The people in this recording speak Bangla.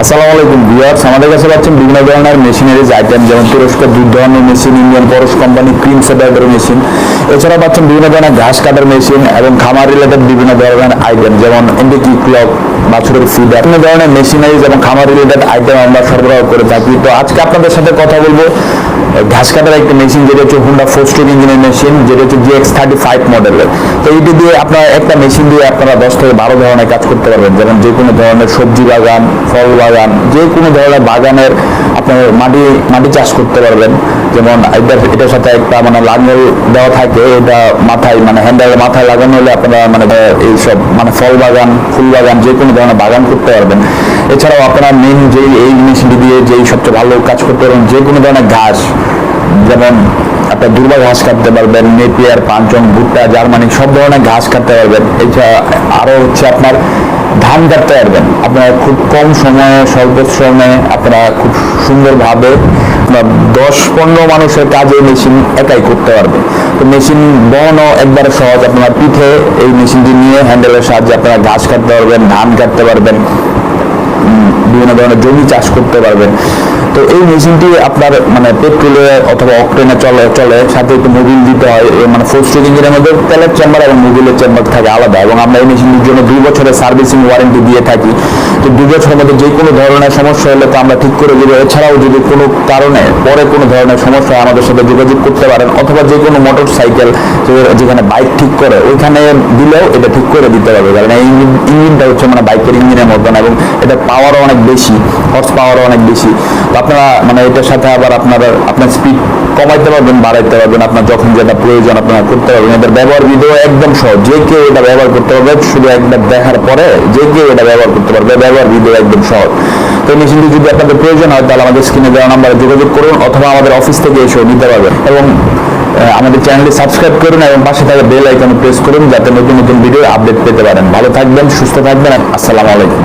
আসসালামু আলাইকুম ভিউয়ার্স আমাদের কাছে পাচ্ছেন বিভিন্ন ধরনের মেশিনারিজ আইটেম যেমন তুরস্ক দুধ ধরনের machine Indian Parash company cream সেটাইপের machine এছাড়া পাচ্ছেন বিভিন্ন ধরনের ঘাস কাটার মেশিন এবং খামার রিলেটেড বিভিন্ন ধরনের আইটেম যেমন ইন্ডিকি ক্লক বাছুরের ফিডার বিভিন্ন ধরনের মেশিনারিজ এবং খামার রিলেটেড আইটেম আমরা সরবরাহ করে থাকি। তো আজকে আপনাদের সাথে কথা বলব ঘাস কাটার একটি মেশিন যেটা হচ্ছে হুন্ডা ফোর স্ট্রিক ইঞ্জিনের মেশিন যেটা হচ্ছে জিএক্স থার্টি ফাইভ মডেলের তো এইটি দিয়ে আপনারা একটা মেশিন দিয়ে আপনারা দশ থেকে বারো ধরনের কাজ করতে পারবেন। যেমন যে কোনো ধরনের সবজি বাগান, ফল বাগান, যে কোনো ধরনের বাগানের আপনার মাটি মাটি চাষ করতে পারবেন। যেমন এটার এটার সাথে একটা মানে লাঙ্গল দেওয়া থাকে, এটা মাথায় মানে হ্যান্ডেলের মাথায় লাগানো হলে আপনারা মানে এইসব মানে ফল বাগান, ফুল বাগান, যে কোনো ধরনের বাগান করতে পারবেন। এছাড়াও আপনারা মেন যেই এই মেশিনটি দিয়ে যেই সবচেয়ে ভালো কাজ করতে পারবেন, যে কোনো ধরনের ঘাস, যেমন আপনার দুর্বা ঘাস কাটতে পারবেন, নেপিয়ার পাঁচজন ভুট্টা, জার্মানি, সব ধরনের ঘাস কাটতে পারবেন। এছাড়া আরও হচ্ছে আপনার ধান কাটতে পারবেন। আপনারা খুব কম সময়ে, স্বল্প শ্রমে আপনারা খুব সুন্দরভাবে দশ, পনেরো মানুষের কাজ মেশিন একাই করতে পারবে। তো মেশিন বহনও একবারে সহজ। আপনার পিঠে এই মেশিনটি নিয়ে হ্যান্ডেলের সাহায্যে আপনারা ঘাস কাটতে পারবেন, ধান কাটতে পারবেন বিভিন্ন ধরনের জমি চাষ করতে পারবেন। তো এই মেশিনটি আপনার মানে পেট্রোলে অথবা অকটেনে চলে চলে, সাথে একটু মোবিল দিতে হয়। মানে ফোর স্ট্রিক ইঞ্জিনের মধ্যে তেলের চেম্বার এবং মোবিলের চেম্বার থাকে আলাদা। এবং আমরা এই মেশিনটির জন্য দুই বছরের সার্ভিসিং ওয়ারেন্টি দিয়ে থাকি। তো দুই বছরের মধ্যে যে কোনো ধরনের সমস্যা হলে তো আমরা ঠিক করে দেবো। এছাড়াও যদি কোনো কারণে, পরে কোনো ধরনের সমস্যা আমাদের সাথে যোগাযোগ করতে পারেন, অথবা যে কোনো মোটর সাইকেল যেখানে বাইক ঠিক করে, ওইখানে দিলেও এটা ঠিক করে দিতে পারবে। কারণ এই ইঞ্জিন- ইঞ্জিনটা হচ্ছে মানে বাইকের ইঞ্জিনের মতন এবং এটা পাওয়ারও অনেক বেশি হর্স পাওয়ারও অনেক বেশি। তো আপনারা মানে এটার সাথে আবার আপনারা, আপনার স্পিড কমাইতে পারবেন, বাড়াইতে পারবেন, আপনার যখন যেটা প্রয়োজন আপনারা করতে পারবেন। এটার ব্যবহার ভিডিও একদম সহজ। যে কেউ এটা ব্যবহার করতে পারবে, শুধু একবার দেখার পরে যে কেউ এটা ব্যবহার করতে পারবে। ব্যবহার ভিডিও একদম সহজ তো এই মেশিনটি যদি আপনাদের প্রয়োজন হয়, তাহলে আমাদের স্ক্রিনে দেওয়া নাম্বারে যোগাযোগ করুন অথবা আমাদের অফিস থেকে এসেও নিতে পারবেন। এবং আমাদের চ্যানেলটি সাবস্ক্রাইব করুন এবং পাশে থাকা বেল আইকনে প্রেস করুন, যাতে নতুন নতুন ভিডিও আপডেট পেতে পারেন। ভালো থাকবেন, সুস্থ থাকবেন, আসসালামু আলাইকুম।